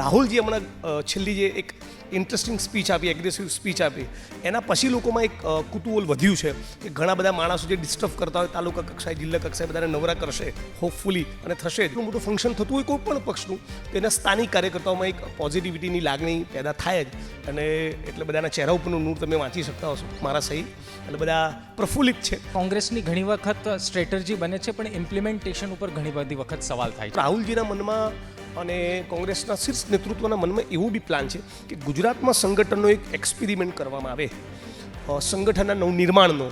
રાહુલજી હમણાં છેલ્લી જે એક ઇન્ટરેસ્ટિંગ સ્પીચ આપી એગ્રેસિવ સ્પીચ આપી એના પછી લોકોમાં એક કુતૂહલ વધ્યું છે કે ઘણા બધા માણસો જે ડિસ્ટર્બ કરતા હોય તાલુકા કક્ષાએ જિલ્લા કક્ષાએ બધાને નવરા કરશે હોપફુલી અને થશે એટલું મોટું ફંક્શન થતું હોય કોઈ પણ પક્ષનું તો એના સ્થાનિક કાર્યકર્તાઓમાં એક પોઝિટિવિટીની લાગણી પેદા થાય જ. અને એટલે બધાના ચહેરા ઉપરનું નૂર તમે વાંચી શકતા હશો મારા સહી. એટલે બધા પ્રફુલ્લિત છે. કોંગ્રેસની ઘણી વખત સ્ટ્રેટર્જી બને છે પણ ઇમ્પ્લિમેન્ટેશન ઉપર ઘણી બધી વખત સવાલ થાય છે. રાહુલજીના મનમાં અને કોંગ્રેસના શીર્ષ નેતૃત્વના મનમાં એવું બી પ્લાન છે કે ગુજરાતમાં સંગઠનનો એક એક્સપેરિમેન્ટ કરવામાં આવે. સંગઠનના નવનિર્માણનો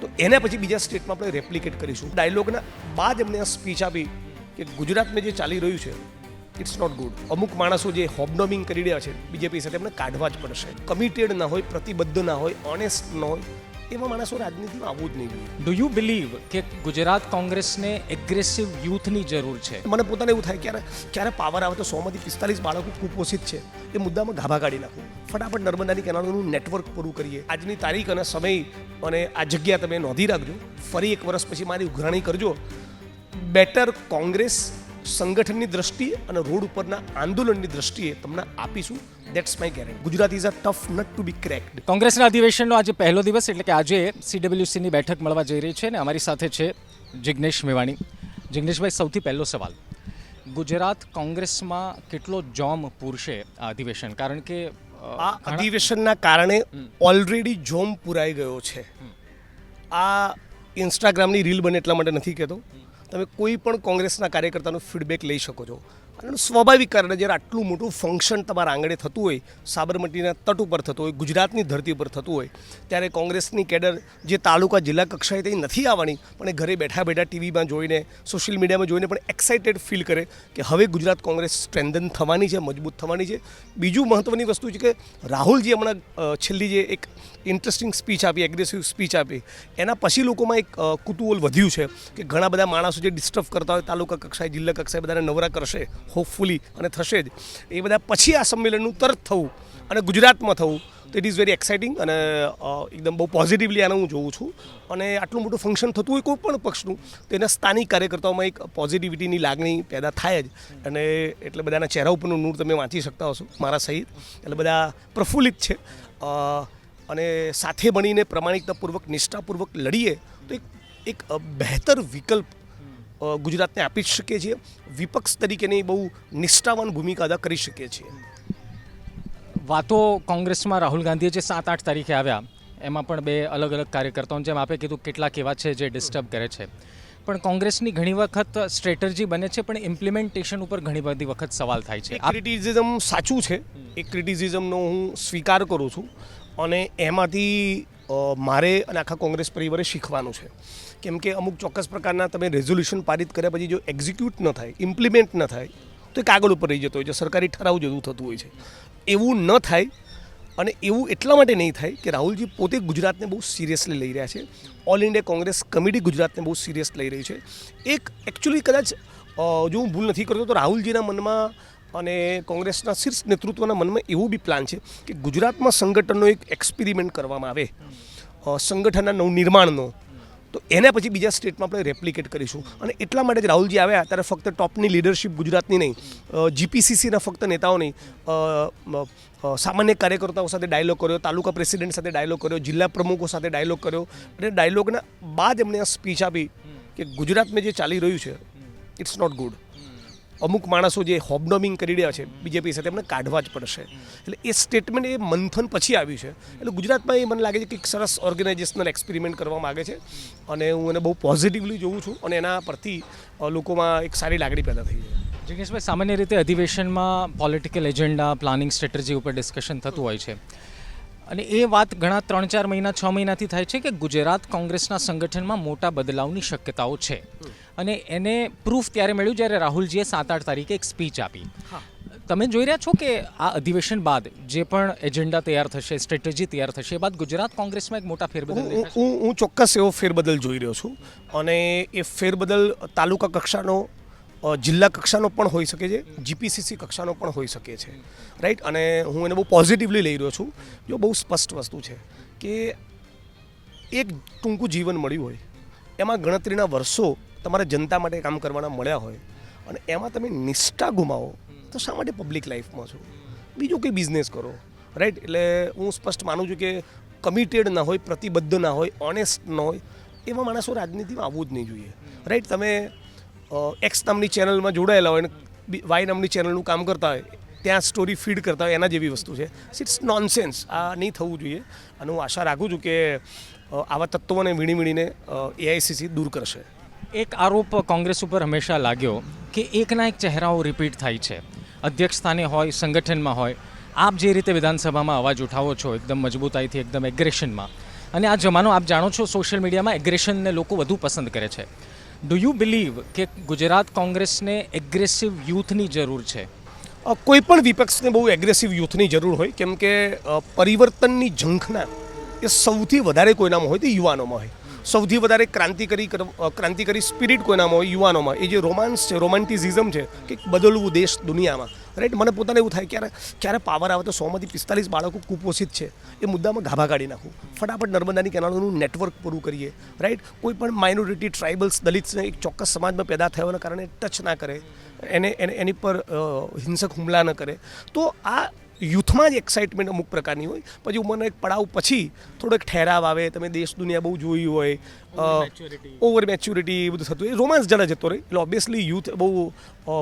તો એના પછી બીજા સ્ટેટમાં આપણે રેપ્લિકેટ કરીશું. ડાયલોગના બાદ એમને આ સ્પીચ આપી કે ગુજરાતમાં જે ચાલી રહ્યું છે ઇટ્સ નોટ ગુડ અમુક માણસો જે હોબનોમિંગ કરી રહ્યા છે બીજેપી સાથે એમને કાઢવા જ પડશે. કમિટેડ ના હોય, પ્રતિબદ્ધ ના હોય ઓનેસ્ટ ન હોય એવા માણસો રાજનીતિમાં આવવું જ નહીં જોઈએ ડુ યુ બિલીવ કે ગુજરાત કોંગ્રેસને એગ્રેસિવ યુથની જરૂર છે? મને પોતાને એવું થાય ક્યારે ક્યારે પાવર આવે તો સોમાંથી પિસ્તાલીસ બાળકો કુપોષિત છે એ મુદ્દામાં ગાભા કાઢી નાખું. ફટાફટ નર્મદાની કેનાલોનું નેટવર્ક પૂરું કરીએ. આજની તારીખ અને સમય અને આ જગ્યા તમે નોંધી રાખજો. ફરી એક વર્ષ પછી મારી ઉઘરાણી કરજો. બેટર કોંગ્રેસ સંગઠનની દ્રષ્ટિએ અને રોડ ઉપરના આંદોલનની દ્રષ્ટિએ તમને આપીશું. That's my guarantee Gujarat is a tough nut to be cracked કોંગ્રેસના અધિવેશનનો આજે પહેલો દિવસ એટલે કે આજે સીડબ્લ્યુસીની બેઠક મળવા જઈ રહી છે અને અમારી સાથે છે જિગ્નેશ મેવાણી. જિગ્નેશભાઈ સૌથી પહેલો સવાલ. ગુજરાત કોંગ્રેસમાં કેટલો જોમ પૂરશે આ અધિવેશન? કારણ કે આ અધિવેશનના કારણે ઓલરેડી જોમ પુરાઈ ગયો છે. આ ઇન્સ્ટાગ્રામની રીલ બને એટલા માટે નથી કહેતો. તમે કોઈ પણ કોંગ્રેસના કાર્યકર્તાનો ફીડબેક લઈ શકો છો. અને સ્વાભાવિક કારણે જ્યારે આટલું મોટું ફંક્શન તમારા આંગણે થતું હોય, સાબરમતીના તટ ઉપર થતું હોય, ગુજરાતની ધરતી ઉપર થતું હોય, ત્યારે કોંગ્રેસની કેડર જે તાલુકા જિલ્લા કક્ષાએ તે નથી આવવાની, પણ એ ઘરે બેઠા બેઠા ટીવીમાં જોઈને સોશિયલ મીડિયામાં જોઈને પણ એક્સાઇટેડ ફીલ કરે કે હવે ગુજરાત કોંગ્રેસ સ્ટ્રેન્ધન થવાની છે, મજબૂત થવાની છે. બીજું મહત્ત્વની વસ્તુ છે કે રાહુલજી હમણાં છેલ્લી જે એક ઇન્ટરેસ્ટિંગ સ્પીચ આપી એગ્રેસિવ સ્પીચ આપી, એના પછી લોકોમાં એક કુતૂહલ વધ્યું છે કે ઘણા બધા માણસો જે ડિસ્ટર્બ કરતા હોય, તાલુકા કક્ષાએ, જિલ્લા કક્ષાએ બધાને નવરા કરશે. હોપફુલી અને થશે જ. એ બધા પછી આ સંમેલનનું તરત થવું અને ગુજરાતમાં થવું, તો ઇટ ઇઝ વેરી એક્સાઇટિંગ અને એકદમ બહુ પોઝિટિવલી આને હું જોઉં છું. અને આટલું મોટું ફંક્શન થતું હોય કોઈ પણ પક્ષનું, તો એના સ્થાનિક કાર્યકર્તાઓમાં એક પોઝિટિવિટીની લાગણી પેદા થાય જ. અને એટલે બધાના ચહેરા ઉપરનું નૂર તમે વાંચી શકતા હશો મારા સહિત. એટલે બધા પ્રફુલ્લિત છે. અને સાથે બનીને પ્રમાણિકતાપૂર્વક, નિષ્ઠાપૂર્વક લડીએ, તો એક એક બહેતર વિકલ્પ ગુજરાતને આપી જ શકીએ છીએ. વિપક્ષ તરીકેની બહુ નિષ્ઠાવાન ભૂમિકા અદા કરી શકીએ છીએ. વાતો કોંગ્રેસમાં રાહુલ ગાંધીએ જે સાત આઠ તારીખે આવ્યા એમાં પણ બે અલગ અલગ કાર્યકર્તાઓને જેમ આપે કીધું કેટલાક એવા છે જે ડિસ્ટર્બ કરે છે. પણ કોંગ્રેસની ઘણી વખત સ્ટ્રેટર્જી બને છે પણ ઇમ્પ્લિમેન્ટેશન ઉપર ઘણી બધી વખત સવાલ થાય છે. આ ક્રિટિસિઝમ સાચું છે. એ ક્રિટિસિઝમનો હું સ્વીકાર કરું છું. અને એમાંથી મારે અને આખા કોંગ્રેસ પરિવારે શીખવાનું છે. કેમ કે અમુક ચોક્કસ પ્રકારના તમે રેઝોલ્યુશન પારિત કર્યા પછી જો એક્ઝિક્યુટ ન થાય ઇમ્પ્લિમેન્ટ ન થાય, તો એ કાગળ ઉપર રહી જતો હોય છે, સરકારી ઠરાવ જેવું થતું હોય છે. એવું ન થાય અને એવું એટલા માટે નહીં થાય કે રાહુલજી પોતે ગુજરાતને બહુ સિરિયસલી લઈ રહ્યા છે. ઓલ ઇન્ડિયા કોંગ્રેસ કમિટી ગુજરાતને બહુ સિરિયસ લઈ રહી છે. એક એકચ્યુઅલી કદાચ જો હું ભૂલ નથી કરતો તો રાહુલજીના મનમાં અને કોંગ્રેસના શીર્ષ નેતૃત્વના મનમાં એવું બી પ્લાન છે કે ગુજરાતમાં સંગઠનનો એક એક્સપેરિમેન્ટ કરવામાં આવે. સંગઠનના નવનિર્માણનો. તો એને પછી બીજા સ્ટેટમાં આપણે રેપ્લિકેટ કરીશું. અને એટલા માટે જ રાહુલજી આવ્યા ત્યારે ફક્ત ટોપની લીડરશિપ ગુજરાતની નહીં જીપીસીસીના ફક્ત નેતાઓ નહીં સામાન્ય કાર્યકર્તાઓ સાથે ડાયલોગ કર્યો, તાલુકા પ્રેસિડેન્ટ સાથે ડાયલોગ કર્યો, જિલ્લા પ્રમુખો સાથે ડાયલોગ કર્યો. અને ડાયલોગના બાદ એમણે આ સ્પીચ આપી કે ગુજરાતમાં જે ચાલી રહ્યું છે ઇટ્સ નોટ ગુડ અમુક માણસો જે હોબનોમિંગ કરી રહ્યા છે બીજેપી સાથે એમને કાઢવા જ પડશે. એટલે એ સ્ટેટમેન્ટ એ મંથન પછી આવ્યું છે. એટલે ગુજરાતમાં એ મને લાગે છે કે એક સરસ ઓર્ગેનાઇઝેશનલ એક્સપેરિમેન્ટ કરવા માગે છે. અને હું એને બહુ પોઝિટિવલી જોઉં છું અને એના પરથી લોકોમાં એક સારી લાગણી પેદા થઈ છે. જગેશભાઈ સામાન્ય રીતે અધિવેશનમાં પોલિટિકલ એજન્ડા પ્લાનિંગ સ્ટ્રેટજી ઉપર ડિસ્કશન થતું હોય છે. અને એ વાત ઘણા ત્રણ ચાર મહિના, છ મહિનાથી થાય છે કે ગુજરાત કોંગ્રેસના સંગઠનમાં મોટા બદલાવની શક્યતાઓ છે. અને એને પ્રૂફ ત્યારે મળ્યું જ્યારે રાહુલજીએ સાત આઠ તારીખે એક સ્પીચ આપી. તમે જોઈ રહ્યા છો કે આ અધિવેશન બાદ જે પણ એજન્ડા તૈયાર થશે સ્ટ્રેટેજી તૈયાર થશે એ બાદ ગુજરાત કોંગ્રેસમાં એક મોટા ફેરબદલ હું હું ચોક્કસ એવો ફેરબદલ જોઈ રહ્યો છું. અને એ ફેરબદલ તાલુકા કક્ષાનો જિલ્લા કક્ષાનો પણ હોઈ શકે છે જીપીસીસી કક્ષાનો પણ હોઈ શકે છે. રાઈટ અને હું એને બહુ પોઝિટિવલી લઈ રહ્યો છું. જો બહુ સ્પષ્ટ વસ્તુ છે કે એક ટૂંકું જીવન મળ્યું હોય એમાં ગણતરીના વર્ષો તમારે જનતા માટે કામ કરવાના મળ્યા હોય અને એમાં તમે નિષ્ઠા ગુમાવો, તો શા માટે પબ્લિક લાઈફમાં છો? બીજો કંઈ બિઝનેસ કરો રાઈટ એટલે હું સ્પષ્ટ માનું છું કે કમિટેડ ના હોય, પ્રતિબદ્ધ ના હોય ઓનેસ્ટ ન હોય, એવા માણસો રાજનીતિમાં આવવું જ નહીં જોઈએ. રાઈટ તમે એક્સ નામની ચેનલમાં જોડાયેલા હોય અને વાય નામની ચેનલનું કામ કરતા હોય, ત્યાં સ્ટોરી ફીડ કરતા હોય, એના જેવી વસ્તુ છે. ઇટ્સ નોનસેન્સ આ નહીં થવું જોઈએ. અને હું આશા રાખું છું કે આવા તત્વોને વીણી વીણીને એઆઈસીસી દૂર કરશે. એક આરોપ કોંગ્રેસ ઉપર હંમેશા લાગ્યો કે એકના એક ચહેરાઓ રિપીટ થાય છે. અધ્યક્ષ સ્થાને હોય, સંગઠનમાં હોય, આપ જે રીતે વિધાનસભામાં અવાજ ઉઠાવો છો, એકદમ મજબૂતાઈથી, એકદમ એગ્રેશનમાં અને આ જમાનો આપ જાણો છો સોશિયલ મીડિયામાં એગ્રેશનને લોકો વધુ પસંદ કરે છે. ડુ યુ બિલીવ કે ગુજરાત કોંગ્રેસને એગ્રેસિવ યુથની જરૂર છે? કોઈ પણ વિપક્ષને બહુ એગ્રેસિવ યુથની જરૂર હોય, કેમ કે પરિવર્તનની ઝંખના એ સૌથી વધારે કોઈનામાં હોય તે યુવાનોમાં હોય. સૌથી વધારે ક્રાંતિકારી ક્રાંતિકારી સ્પિરિટ કોઈનામાં હોય, યુવાનોમાં. એ જે રોમાન્સ છે રોમાન્ટિસિઝમ છે, કે બદલવું દેશ દુનિયામાં. રાઈટ મને પોતાને એવું થાય, ક્યારે ક્યારે પાવર આવે તો સોમાંથી પિસ્તાલીસ બાળકો કુપોષિત છે. એ મુદ્દામાં ગાભા કાઢી નાખું. ફટાફટ નર્મદાની કેનાલોનું નેટવર્ક પૂરું કરીએ. રાઈટ કોઈ પણ માઇનોરિટી ટ્રાઇબલ્સ દલિતને એક ચોક્કસ સમાજમાં પેદા થયાના કારણે ટચ ના કરે. એને એને, એની પર હિંસક હુમલા ન કરે. તો આ યુથમાં જ એક્સાઇટમેન્ટ અમુક પ્રકારની હોય. પછી ઉંમરના એક પડાવ પછી થોડોક ઠેરાવ આવે તમે દેશ દુનિયા બહુ જોઈ હોય ઓવર મેચ્યુરિટી એ બધું થતું હોય. રોમાન્સ જરા જતો રહે. એટલે ઓબ્વિયસલી યુથ બહુ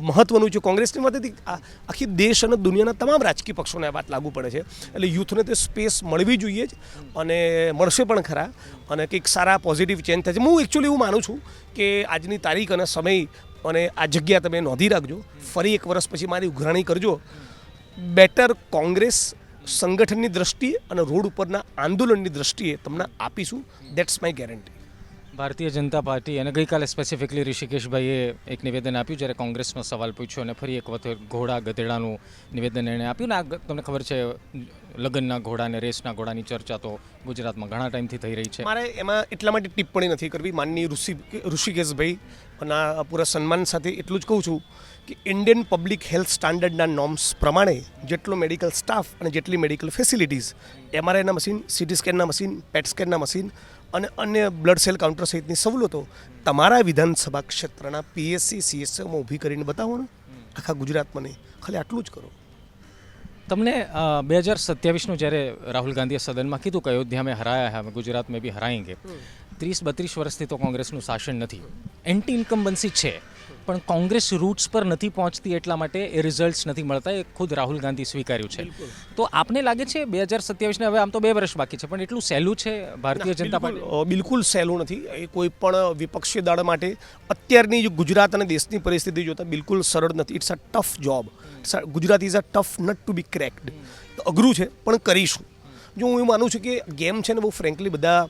મહત્વનું છે. કોંગ્રેસની મદદથી આખી દેશ અને દુનિયાના તમામ રાજકીય પક્ષોને આ વાત લાગુ પડે છે. એટલે યુથને તે સ્પેસ મળવી જોઈએ જ અને મળશે પણ ખરા. અને કંઈક સારા પોઝિટિવ ચેન્જ થશે હું એકચ્યુઅલી એવું માનું છું કે આજની તારીખ અને સમય અને આ જગ્યા તમે નોંધી રાખજો. ફરી એક વર્ષ પછી મારી ઉઘરાણી કરજો. બેટર કોંગ્રેસ સંગઠનની દ્રષ્ટિએ અને રોડ ઉપરના આંદોલનની દ્રષ્ટિએ તમને આપીશું. That's my guarantee Bharatiya Janata party અને ગઈકાલે સ્પેસિફિકલી ઋષિકેશભાઈએ એક નિવેદન આપ્યું જ્યારે કોંગ્રેસનો સવાલ પૂછ્યો અને ફરી એક વખત ઘોડા ગધેડાનું નિવેદન એણે આપ્યું. ને આ તમને ખબર છે, લગ્નના ઘોડા અને રેસના ઘોડાની ચર્ચા તો ગુજરાતમાં ઘણા ટાઈમથી થઈ રહી છે. મારે એમાં એટલા માટે ટિપ્પણી નથી કરવી. માનની ઋષિ ઋષિકેશભાઈ અને પૂરા સન્માન સાથે એટલું જ કહું છું કે ઇન્ડિયન પબ્લિક હેલ્થ સ્ટાન્ડર્ડના નોર્મ્સ પ્રમાણે જેટલો મેડિકલ સ્ટાફ અને જેટલી મેડિકલ ફેસિલિટીઝ એમઆરઆઈના મશીન સીટી સ્કેનના મશીન પેટ સ્કેનના મશીન અને અન્ય બ્લડ સેલ કાઉન્ટર સહિતની સવલતો તમારા વિધાનસભા ક્ષેત્રના પીએસસી સીએસએમાં ઊભી કરીને બતાવો ને આખા ગુજરાતમાં નહીં. ખાલી આટલું જ કરો. તમને બે હજાર સત્યાવીસનું જ્યારે રાહુલ ગાંધીએ સદનમાં કીધું કે અયોધ્યા મેં હરાયા હે ગુજરાત મેં બી હરાएंगे ત્રીસ બત્રીસ વર્ષથી તો કોંગ્રેસનું શાસન નથી. એન્ટી ઇન્કમ્બન્સી છે. પણ કોંગ્રેસ રૂટ્સ પર નથી પહોંચતી એટલા માટે એ રિઝલ્ટ્સ નથી મળતા એ ખુદ રાહુલ ગાંધી સ્વીકાર્યું છે. તો આપને લાગે છે બે હજાર સત્યાવીસને હવે આમ તો બે વર્ષ બાકી છે પણ એટલું સહેલું છે ભારતીય જનતા પાર્ટી? બિલકુલ સહેલું નથી. એ કોઈ પણ વિપક્ષી દળ માટે અત્યારની ગુજરાત અને દેશની પરિસ્થિતિ જોતા બિલકુલ સરળ નથી. It's a tough job Gujarat is a tough nut to be cracked અઘરું છે પણ કરીશું. જો હું એવું માનું છું કે ગેમ છે ને બહુ ફ્રેન્કલી બધા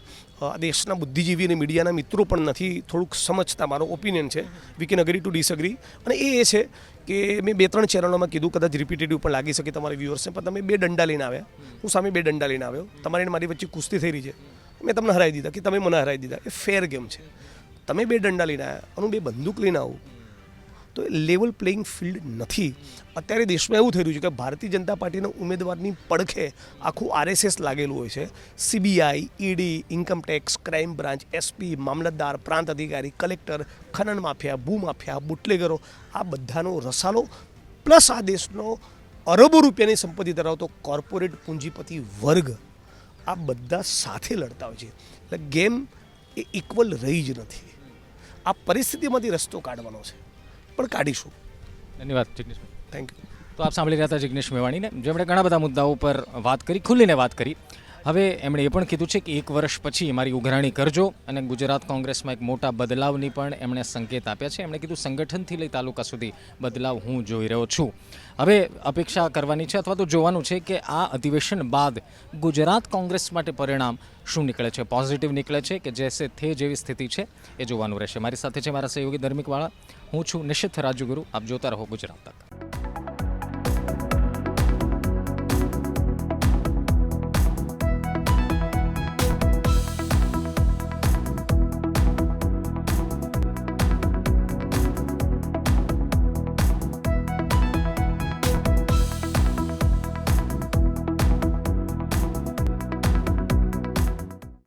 દેશના બુદ્ધિજીવી અને મીડિયાના મિત્રો પણ નથી. થોડુંક સમજતા મારો ઓપિનિયન છે. We can agree to disagree અને એ એ છે કે મેં બે ત્રણ ચેનલોમાં કીધું, કદાચ રિપીટેટિવ પણ લાગી શકે તમારા વ્યૂઅર્સને પણ તમે બે દંડા લઈને આવ્યા. હું સામે બે દંડા લઈને આવ્યો. તમારી મારી વચ્ચે કુસ્તી થઈ રહી છે. મેં તમને હરાવી દીધા કે તમે મને હરાવી દીધા. એ ફેર ગેમ છે. તમે બે દંડા લઈને આવ્યા. અને હું બે બંદૂક લઈને આવું. તો લેવલ પ્લેઇંગ ફિલ્ડ નથી. અત્યારે દેશમાં એવું થઈ રહ્યું છે કે ભારતીય જનતા પાર્ટીના ઉમેદવારની પડખે આખું આરએસએસ લાગેલું હોય છે. CBI ED income tax crime branch SP મામલતદાર, પ્રાંત અધિકારી કલેક્ટર ખનન માફિયા ભૂમાફિયા બુટલેગરો, આ બધાનો રસાલો પ્લસ આ દેશનો અરબો રૂપિયાની સંપત્તિ ધરાવતો કોર્પોરેટ પૂંજીપતિ વર્ગ આ બધા સાથે લડતા હોય છે. એટલે ગેમ એ ઇક્વલ રહી જ નથી. આ પરિસ્થિતિમાંથી રસ્તો કાઢવાનો છે. પણ કાઢીશું. ધન્યવાદ જિગ્નેશભાઈ થેન્ક યુ તો આપ સાંભળી રહ્યા હતા જિગ્નેશ મેવાણીને. જેમણે ઘણા બધા મુદ્દાઓ પર વાત કરી ખુલ્લીને વાત કરી. હવે એમણે એ પણ કીધું છે કે એક વર્ષ પછી મારી ઉઘરાણી કરજો અને ગુજરાત કોંગ્રેસમાં એક મોટા બદલાવની પણ એમણે સંકેત આપ્યા છે. એમણે કીધું, સંગઠનથી લઈ તાલુકા સુધી બદલાવ હું જોઈ રહ્યો છું. હવે અપેક્ષા કરવાની છે અથવા તો જોવાનું છે કે આ અધિવેશન બાદ ગુજરાત કોંગ્રેસ માટે પરિણામ શું નીકળે છે? પોઝિટિવ નીકળે છે કે જેસે થે જેવી સ્થિતિ છે? એ જોવાનું રહેશે. મારી સાથે છે મારા સહયોગી ધર્મિકવાળા. હું છું નિશ્ચિત રાજુગુરુ. આપ જોતા રહો ગુજરાત તક.